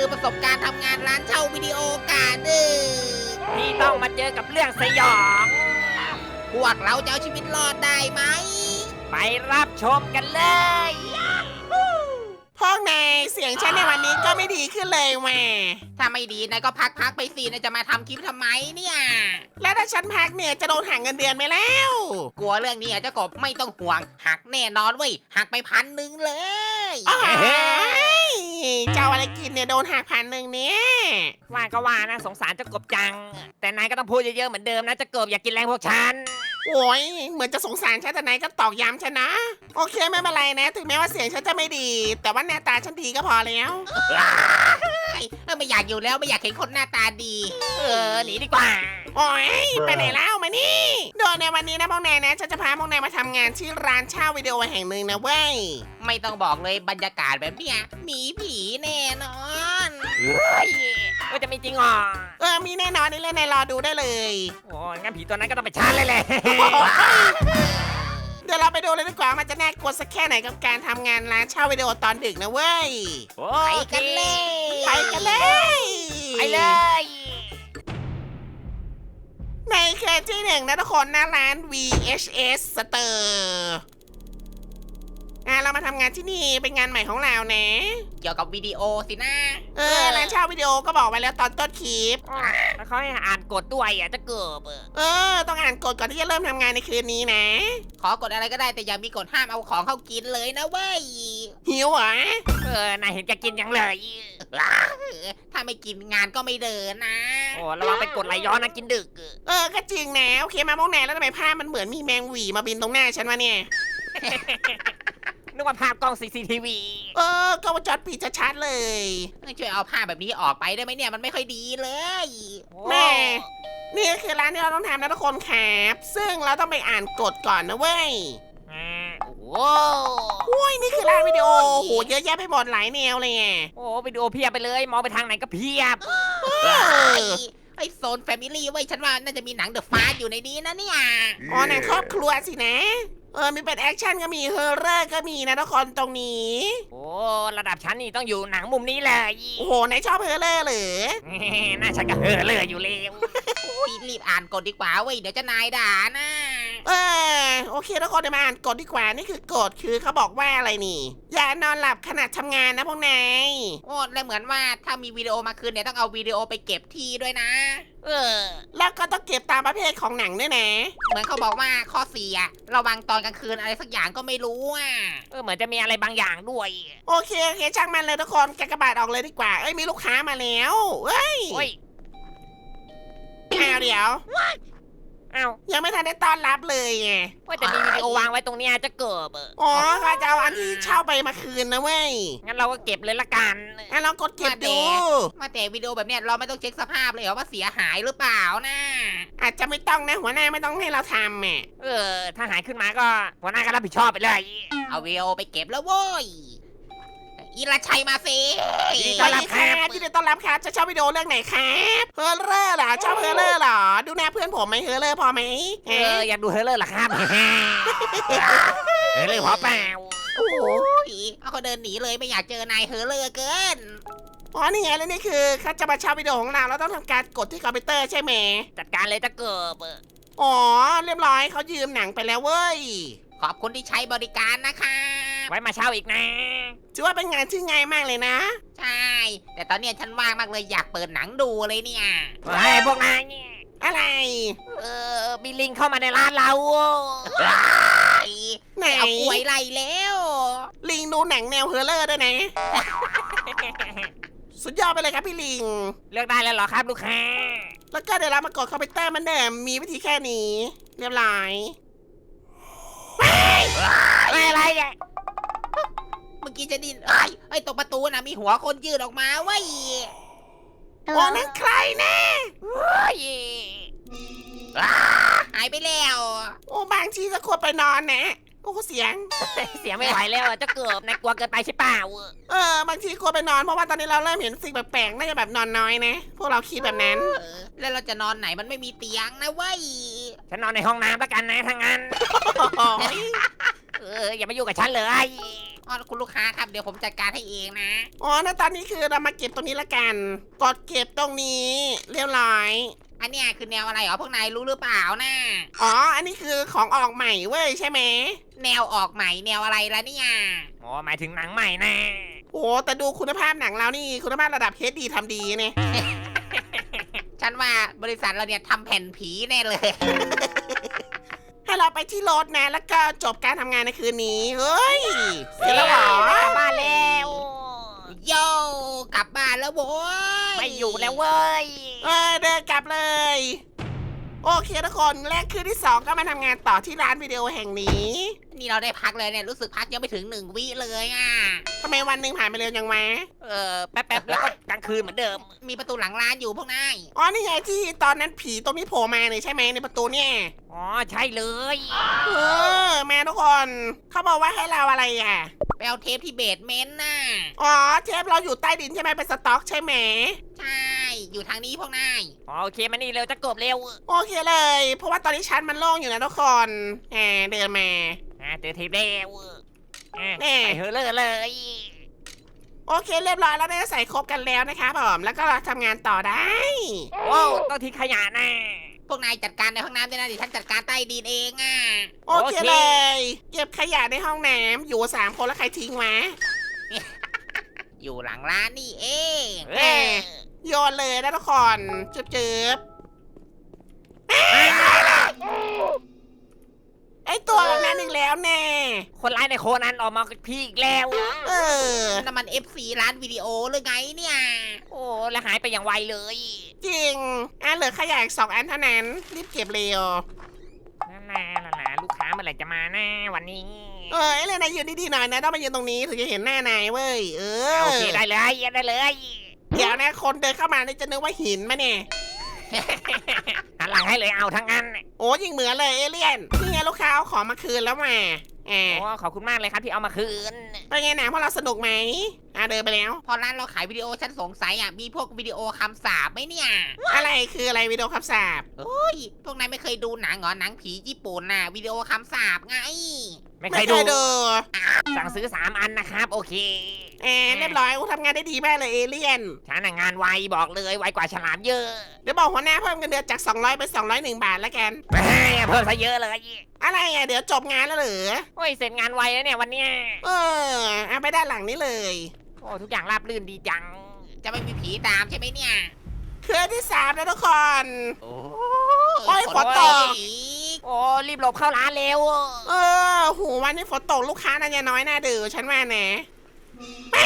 คือประสบการณ์ทำงานร้านเช่าวิดีโอการ์ดเออที่ต้องมาเจอกับเรื่องสยอง พวกเราจะเอาชีวิตรอดได้ไหม ไปรับชมกันเลย พวกนายเสียงฉันในวันนี้ก็ไม่ดีขึ้นเลยแหม่ ถ้าไม่ดีนายก็พักพักๆไปสินายจะมาทำคลิปทำไมเนี่ย แล้วถ้าฉันพักเนี่ยจะโดนหักเงินเดือนไหมแล้ว กลัวเรื่องนี้อะเจ้ากบไม่ต้องห่วง หักแน่นอนเว้ยหักไปพันหนึ่งเลยอ้ายเจ้าอะไรกินเนี่ยโดนหักพันหนึ่งเนี่ยว่าก็ว่านะสงสารเจ้ากบจัง แต่นายก็ต้องพูดเยอะๆเหมือนเดิมนะเจ้ากบอย่ากินแรงพวกฉัน โอ้ยเหมือนจะสงสารฉันแต่ไหนายก็ตอกย้ำฉันนะ โอเคไม่เป็นไรนะ ถึงแม้ว่าเสียงฉันจะไม่ดี แต่ว่าหน้าตาฉันดีก็พอแล้ว เอ้ยไม่อยากอยู่แล้วไม่อยากเห็นคนหน้าตาดี เออหนีดีกว่า โอ้ยไปไหนแล้วมานี่โดยในวันนี้นะพวกนายนะฉันจะพาพวกนายมาทำงานที่ร้านเช่าวิดีโอแห่งหนึ่งนะเว้ย ไม่ต้องบอกเลยบรรยากาศแบบเนี้ยมีผีแน่นอนเฮ้ยว่าจะมีจริงเหรอเออมีแน่นอนนี่เลยนายรอดูได้เลย โอ้งั้นผีตัวนั้นก็ต้องไปชาร์จเลยแหละ เดี๋ยวเราไปดูเลยดีกว่ามันจะน่ากลัวสักแค่ไหนกับการทำงานร้านเช่าวิดีโอตอนดึกนะเว้ย โอ้ไปกันเลย ไปกันเลย ไปเลย ในเคสที่หนึ่งนะทุกคนหน้าร้าน VHS Store อ่ะเรามาทำงานที่นี่เป็นงานใหม่ของเรานะเกี่ยวกับวิดีโอสินะเออร้านเช่าวิดีโอก็บอกไว้แล้วตอนต้นคลิป แล้วเขาให้อ่านกฎด้วยอะเจะเกิบเออ ต้องอ่านกฎก่อนที่จะเริ่มทำงานในคืนนี้นะ ขอกดอะไรก็ได้แต่อย่ามีกฎห้ามเอาของเข้ากินเลยนะเว้ยหิวเหรอเออนายเห็นแกกินยังเลยถ้าไม่กินงานก็ไม่เดินนะโอ้ระวังเป็นกฎไหลย้อนนะกินดึกเออก็จริงนะโอเคมาพวกนายแล้วทำไมภาพมันเหมือนมีแมงหวีมาบินตรงหน้าฉันวะเนี่ย นึกว่าภาพกล้อง CCTV เออก็วงจรปิดจะชัดเลย ช่วยเอาผ้าแบบนี้ออกไปได้ไหมเนี่ยมันไม่ค่อยดีเลยแม่ นี่ก็คือร้านที่เราต้องทำนะทุกคนครับซึ่งเราต้องไปอ่านกฎก่อนนะเว้ยอ่าโอ้โอ้ยนี่คือร้านวิดีโอโหเยอะแยะไปหมดหลายแนวเลยไงโอ้วิดีโอเพียบไปเลย มองไปทางไหนก็เพียบยไอโซนแฟมิลี่เว้ยฉันว่าน่าจะมีหนังเดอะฟาสอยู่ในนี้นะเนี่ยอ๋อหนังครอบครัวสินะ เออมีเป็นแอคชั่นก็มีเฮอร์เรอร์ก็มีนะทุกคนตรงนี้ โอ้ระดับชั้นนี่ต้องอยู่หนังมุมนี้เลยโอ้โหไหนชอบเฮอร์เรอร์เหรือน่าฉันก็เห่อเลยอยู่แล้วอุ้ยรีบอ่านกฎดีกว่าเว้ยเดี๋ยวจะนายด่านะ เออโอเคทุกคนเดี๋ยวมาอ่านกฎดีกว่านี่คือกฎคือเขาบอกว่าอะไรนี่ อย่านอนหลับขณะทำงานนะพวกนาย โอ้และเหมือนว่าถ้ามีวิดีโอมาคืนเนี่ยต้องเอาวิดีโอไปเก็บที่ด้วยนะเออ แล้วก็ต้องเก็บตามประเภทของหนังด้วยนะ เหมือนเขาบอกว่าข้อเสียระวังตอนกลางคืนอะไรสักอย่างก็ไม่รู้อะเออเหมือนจะมีอะไรบางอย่างด้วยโอเคโอเคช่างมันเลยทุกคนแกกระบาดออกเลยดีกว่า เอ้ยมีลูกค้ามาแล้วเอ้ยโอ้ยอ้าวเดี๋ยวเอ้ายังไม่ทันได้ต้อนรับเลยไงว่าแต่มีวิดีโอวางไว้ตรงเนี้ยจะเกิบเอออ๋อเขาจะเอาอันที่เช่าไปมาคืนนะเว้ยงั้นเราก็เก็บเลยละกัน อะลองกดเก็บดู มาแต่วิดีโอแบบเนี้ยเราไม่ต้องเช็คสภาพเลยเหรอว่าเสียหายหรือเปล่านะอาจจะไม่ต้องนะหัวหน้าไม่ต้องให้เราทำอะเออ ถ้าหายขึ้นมาก็หัวหน้าก็รับผิดชอบไปเลย เอาวิดีโอไปเก็บแล้วโว้ย อีราชัยมาสิยินดีสต้วัอสนรับดีครับที่ได้ต้อนรับครับ จะเช่าวิดีโอเรื่องไหนครับเฮอร์เรอร์เหรอชอบเฮอร์เรอร์เหรอ ดูหน้าเพื่อนผมไหมเฮอร์เรอร์พอไหมเอออยากดูเฮอร์เลอร์เหรอครับเฮอร์เลอร์พอเปล่าโอ้ยเอาเขาเดินหนีเลยไม่อยากเจอนายเฮอร์เลอร์เกินอ๋อนี่ไงแล้วนี่คือเขาจะมาเช่าวิดีโอของเราเราต้องทำการกดที่คอมพิวเตอร์ใช่ไหมจัดการเลยจะเกิบเอออ๋อเรียบร้อยเขายืมหนังไปแล้วเว้ย ขอบคุณที่ใช้บริการนะคะไว้มาเช่าอีกนะ ถือว่าเป็นงานที่ง่ายมากเลยนะ ใช่ แต่ตอนเนี้ยฉันว่างมากเลยอยากเปิดหนังดูเลยเนี่ย ไอ้พวกนายเนี่ยอะไรเออมีลิงเข้ามาในร้านเราไอ้ไหนเอากล้วยไล่แล้วลิงดูหนังแนวเฮอร์เรอร์ด้วยนะ สุดยอดไปเลยครับพี่ลิง เลือกได้แล้วเหรอครับลูกค้า แล้วก็เดี๋ยวเรามากดคอมพิวเตอร์เหมันเดิมมีวิธีแค่นี้ เรียบร้อย ไม่อะไรเนี่ยเมื่อกี้จะดินไอ้ยไอ้ยตรงประตูน่ะมีหัวคนยืดออกมาเว้ยโอ้นั่นใครนะเฮ้ยหายไปแล้ว โอ้บางทีก็ควรไปนอนนะโอ้เสียง เสียไม่ไหวแล้วอะเจะเกิบนายกลัวเกินไปใช่เปล่าเออบางทีควรไปนอนเพราะว่าตอนนี้เราเริ่มเห็นสิ่งแปลกๆน่าจะแบบนอนน้อยนะ พวกเราคิดแบบนั้น เออแล้วเราจะนอนไหนมันไม่มีเตียงนะเว้ย ฉันนอนในห้องน้ำแล้วกันนะถ้างั้นโอ้ยเอออย่ามายุ่งกับฉันเลยอ๋อคุณลูกค้าครับเดี๋ยวผมจัดการให้เองนะ อ๋อแล้วตอนนี้คือเรามาเก็บตรงนี้ละกัน กดเก็บตรงนี้ เรียบร้อย อันเนี้ยคือแนวอะไรอ๋อพวกนายรู้หรือเปล่านะอ๋อ อันนี้คือของออกใหม่เว้ยใช่ไหม แนวออกใหม่แนวอะไรละเนี่ย อ๋อหมายถึงหนังใหม่นะ โอ้แต่ดูคุณภาพหนังเรานี่คุณภาพระดับเฮดดีทำดีเนี่ย ฉันว่าบริษัทเราเนี่ยทำแผ่นผีแน่เลย ให้เราไปที่รถนะ แล้วก็จบการทำงานในคืนนี้เฮ้ยเสร็จแล้วเหรอกลับบ้านแล้วโยกลับบ้านแล้วโว้ย ไม่อยู่แล้วเว้ย เออเดินกลับเลย โอเคทุกคนแรกคืนที่สองก็มาทำงานต่อที่ร้านวิดีโอแห่งนี้นี่เราได้พักเลยเนี่ยรู้สึกพักยังไม่ถึงหนึ่งวิเลยอะ ทำไมวันหนึ่งผ่านไปเร็วจังวะเออแป๊บๆแล้วก็กลางคืนเหมือนเดิม มีประตูหลังร้านอยู่พวกนายอ๋อนี่ไงที่ตอนนั้นผีตัวนี้โผล่มาเนี่ยใช่ไหมในประตูเนี่ยอ๋อใช่เลย เออแม่ทุกคนเขาบอกว่าให้เราอะไรอะ ไปเอาเทปที่เบสเมนต์น่ะ อ๋อเทปเราอยู่ใต้ดินใช่ไหมเป็นสต็อกใช่ไหม ใช่ อยู่ทางนี้พวกนาย อ๋อโอเคมานี่เร็วจะกบเร็วโอเคเลย เพราะว่าตอนนี้ชั้นมันโล่งอยู่นะทุกคนแหมเดินมา อ่าเจอเทปแล้วอะแน่ ไปเฮอะเลยเลยโอเคเรียบร้อยแล้วได้ใส่ครบกันแล้วนะคะผมแล้วก็ทำงานต่อได้โว้าวต้องทิ้งขยะนะ พวกนายจัดการในห้องน้ำด้วยนะเดี๋ยวฉันจัดการใต้ดินเองอะโอเค เลย เก็บขยะในห้องน้ำอยู่สามคนแล้วใครทิ้งวะ อยู่หลังร้านนี่เองเอ้ย โยนเลยนะทุกคนจึบจึบไอตัวแบบนั้นอีกแล้วแน่คนร้ายในโคนันออกมากับพี่อีกแล้ว เออ น้ำมัน FC ร้านวิดีโอหรือไงเนี่ย โอ้แล้วหายไปอย่างไวเลย จริง อะเหลือขยะอีกสองอันเท่านั้น รีบเก็บเร็ว นั่นนะนั่นนะลูกค้าเมื่อไหร่จะมานะวันนี้เออไอ้เลยนายยืนดีๆหน่อยนะต้องมายืนตรงนี้ถึงจะเห็นหน้านายเว้ย เออโอเคได้เลยได้เลย เดี๋ยวนะคนเดินเข้ามานี่จะนึกว่าหินมะเนี่ย หันหลังให้เลยเอาทั้งนั้นโอ้ยิงเหมือนเลยเอเลี่ยนนี่ไงลูกค้าเอาของมาคืนแล้วมา แอโอ้ขอบคุณมากเลยครับที่เอามาคืน เป็นไงหนังพวกเราสนุกไหมอะเดินไปแล้ว พอร้านเราขายวิดีโอฉันสงสัยอะมีพวกวิดีโอคำสาปไหมเนี่ย อะไรคืออะไรวิดีโอคำสาบเฮ้ยพวกนายไม่เคยดูหนังเหรอหนังผีญี่ปุ่นน่ะวิดีโอคำสาปไง ไม่เคยดูดสั่งซื้อสามอันนะครับ โอเค แอบเรียบร้อยอู้ทำงานได้ดีมากเลยเอเลี่ยน ฉันน่ะงานไวบอกเลยไวกว่าฉลามเยอะ เดี๋ยวบอกหัวหน้าเพิ่มเงินเดือนจาก 200 เป็น 201 บาทแล้วกันเพิ่มซะเยอะเลย อะไรอะเดี๋ยวจบงานแล้วเหรอ โอ้ยเสร็จงานไวแล้วเนี่ยวันเนี้ยเออเอาไปด้านหลังนี้เลย โอ้ทุกอย่างราบรื่นดีจัง จะไม่มีผีตามใช่ไหมเนี่ย เครือที่สามแล้วทุกคน โอ้โอ้ยฝนตกอีกโอ้รีบหลบเข้าร้านเร็วเออหูวันนี้ฝนตกลูกค้าน่าจะน้อยน่าดื้อฉันว่านะเอ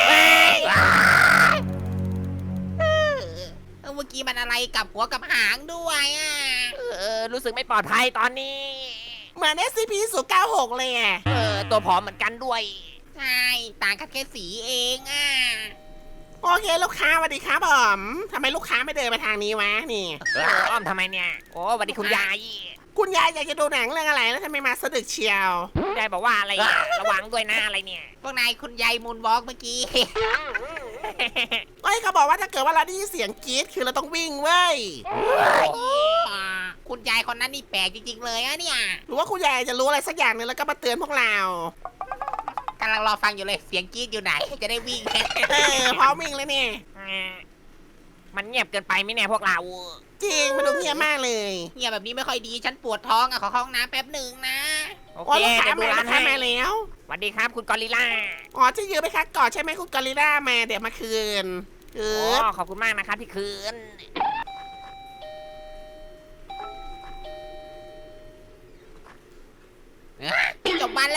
อเมื่อกี้มันอะไรกับหัวกับหางด้วยอะ เออรู้สึกไม่ปลอดภัยตอนนี้ เหมือน SCP 0 9 6เลยอะเออ ตัวผอมเหมือนกันด้วย ใช่ ต่างกันแค่สีเองอะ โอเคลูกค้าสวัสดีครับผมทำไมลูกค้าไม่เดินมาทางนี้วะนี่ เอออ้อมทำไมเนี่ย โอ้สวัสดีคุณยาย คุณยายอยากจะดูหนังเรื่องอะไรแล้วทำไมมาสะดึกเชียว ยายบอกว่าอะไรอะระวังด้วยนะอะไรเนี่ย พวกนายคุณยายมูนวอล์กเมื่อกี้ เอ้ยเขาบอกว่าถ้าเกิดว่าเราได้ยินเสียงกรี๊ดคือเราต้องวิ่งเว้ยอ่า คุณยายคนนั้นนี่แปลกจริงๆเลยอะเนี่ยหรือว่าคุณยายจะรู้อะไรสักอย่างหนึงแล้วก็มาเตือนพวกเรากำลังรอฟังอยู่เลยเสียงกรี๊ดอยู่ไหน จะได้วิ่ง เออพร้อมวิ่งเลยเนี่ยมันเงียบเกินไปไหมเนี่ยพวกเรา จริงมันดูเงียบมากเลยเงียบแบบนี้ไม่ค่อยดีฉันปวดท้องอะขอเข้าห้องน้ำแป๊บหนึ่งนะโอโอ้เคลูกค้าเดี๋ยวดูมาร้าลูนกค้าให้มาแล้วสวัสดีครับคุณกอริลล่าอ๋อจะยืมไปคัดก่อนใช่ไหมคุณกอริลล่ามาเดี๋ยวมาคืนคืโอ้นขอบคุณมากนะครับที่คืน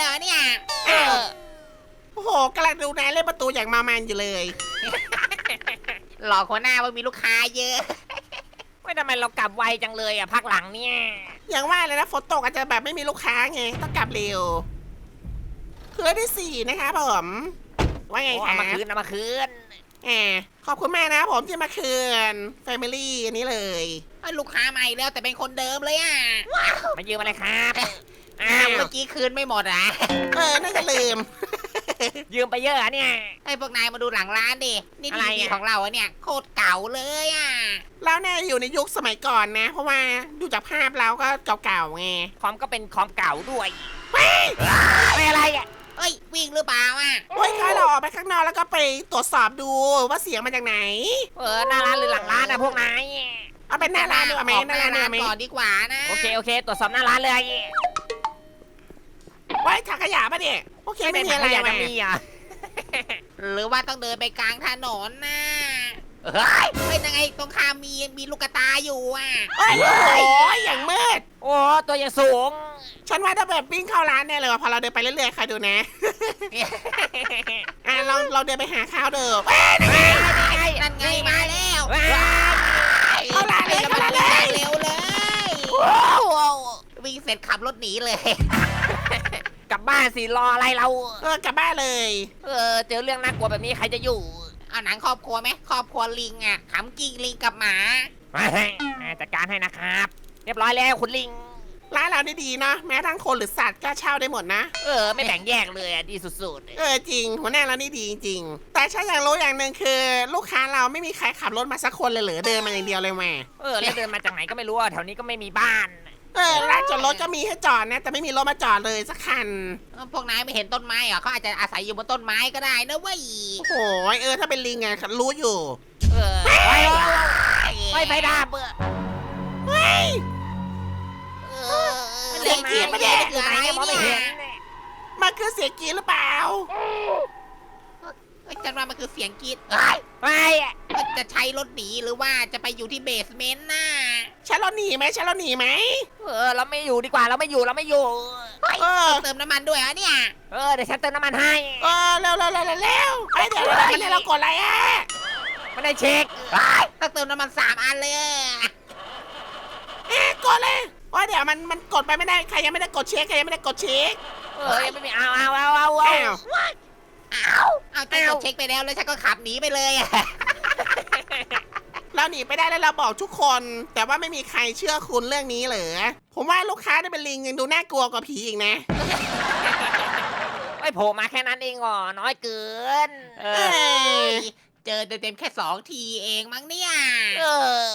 จบวันแล้วเหรอเนี่ยเออโอ้โหกำลังดูนายเล่นประตูอย่างเมามันอยู่เลย หลอกหัวหน้าว่ามีลูกค้าเยอะ ไม่ทำไมเรากลับไวจังเลยอะพักหลังเนี่ย อย่างว่าเลยนะฝนตกอาจจะแบบไม่มีลูกค้าไงต้องกลับเร็วคืนที่สี่นะคะผมว่าไงโอ้คะเอามาคืนเอามาคืนแอบขอบคุณมากนะผมที่มาคืน Family อันนี้เลย เอ้ยลูกค้าใหม่แล้วแต่เป็นคนเดิมเลยอะ มายืมอะไรครับ อ้าวเมื่อกี้คืนไม่หมดอะเออน่าจะลืม ยืมไปเยอะอะเนี่ยให้พวกนายมาดูหลังร้านดิ นี่อะไรทีวีอะ ของเราอะเนี่ยโคตรเก่าเลยอะ แล้วน่าอยู่ในยุคสมัยก่อนนะ เพราะว่าดูจากภาพแล้วก็เก่าๆไงคอมก็เป็นคอมเก่าด้วยไปอะไรอะเอ้ยวิ่งหรือเปล่าอะโอ้ยถ้าเราออกไปข้างนอกแล้วก็ไปตรวจสอบดูว่าเสียงมาจากไหน เออหน้าร้านหรือหลังร้านนะพวกนายเอาเป็นหน้าร้านดีกว่าไหมออกหน้าร้านดีกว่าไหมก่อนดีกว่านะโอเคโอเคตรวจสอบหน้าร้านเลย ไว้ถังขยะปะเนี่ยโอเคไม่มีอะไรอยากแหจะม่มีอะ หรือว่าต้องเดินไปกลางถนนนะเฮ้ยเฮ้ยยังไงตรงข้ามมีมีลูกกระตายอยู่อะเอ้ยโอ้โหอย่างมืด โอ้ตัวยังสูง ฉันว่าถ้าแบบวิ่งเข้าร้านเนี่ยเลยว่าพอเราเดินไปเรื่อยๆใครดูนะอะลองลองเดินไปหาข้าวเดิมเอ้ยนั่นไงนั่นไงมาแล้วว้าวเข้าร้านเลยเข้าร้านเลยเร็วเลยวิ่งเสร็จขับรถหนีเลยกลั บบ้านสิรออะไรเรา เออกลับบ้านเลย เออ เจอเรื่องน่ากลัวแบบนี้ใครจะอยู่เอาหนังครอบครัวไหมครอบครัวลิงอะขำกิ้งลิงกับหมามาจัดการให้นะครับ เรียบร้อยแล้วคุณลิง ร้านเราได้ดีเนาะแม้ทั้งคนหรือสัตว์ก็เช่าได้หมดนะ เออ ไม่แบ่งแยกเลยอะดีสุดเออจริง หัวหน้าเรานี่ดีจริงๆแต่ฉันอยากรู้อย่างหนึ่งคือ ลูกค้าเราไม่มีใครขับรถมาสักคนเลยเหรือเดินมาอย่างเดียวเลยแม่ๆ เออแล้วเดินมาจากไหนก็ไม่รู้อะแถวนี้ก็ไม่มีบ้าน เออร้านจอดรถก็มีให้จอดนะ แต่ไม่มีรถมาจอดเลยสักคัน พวกนายไม่เห็นต้นไม้เหรอเขาอาจจะอาศัยอยู่บนต้นไม้ก็ได้นะเว้ยโอ้โหเออถ้าเป็นลิงไงรู้อยู่เออไปไปไฟดับเบื่อเฮ้ย เออเสียงกรี๊ดปะเนี่ยอยู่ไหนเนี่ยมองไม่เห็น มันคือเสียงกรีดหรือเปล่า เอ้ยฉันว่ามันคือเสียงกรีด ไปจะใช้รถหนีหรือว่าจะไปอยู่ที่เบสเมนต์น่ะฉันเราหนีไหมฉันเราหนีไหมเออเราไม่อยู่ดีกว่าเราไม่อยู่เราไม่อยู่เออ เติมน้ำมันด้วยเหรอเนี่ย เออเดี๋ยวฉันเติมน้ำมันให้เออเร็วเร็วเร็วเร็วเร็วไอ้ยเดี๋ยวเดี๋ยวมันให้เรากดอะไรอะไม่ได้เช็คต้องเติมน้ำมันสามอันเลยอะเอ๊ะกดเลยว่าเดี๋ยวมันมันกดไปไม่ได้ใครยังไม่ได้กดเช็คใครยังไม่ได้กดเช็คเออยังไม่มีเอาเอาเอาเอาอ้า เอาวเอาฉันกดเช็คไปแล้วแล้วฉันก็ขับหนีไปเลยอะเราหนีไปได้แล้วเราบอกทุกคน แต่ว่าไม่มีใครเชื่อคุณเรื่องนี้เหรอผมว่าลูกค้าที่เป็นลิงยังดูน่ากลัวกว่าผีอีกนะ ไอ้โผล่มาแค่นั้นเองอ๋อน้อยเกินเอเอออ เจอเต็มๆแค่สองทีเองมั้งเนี่ย เออ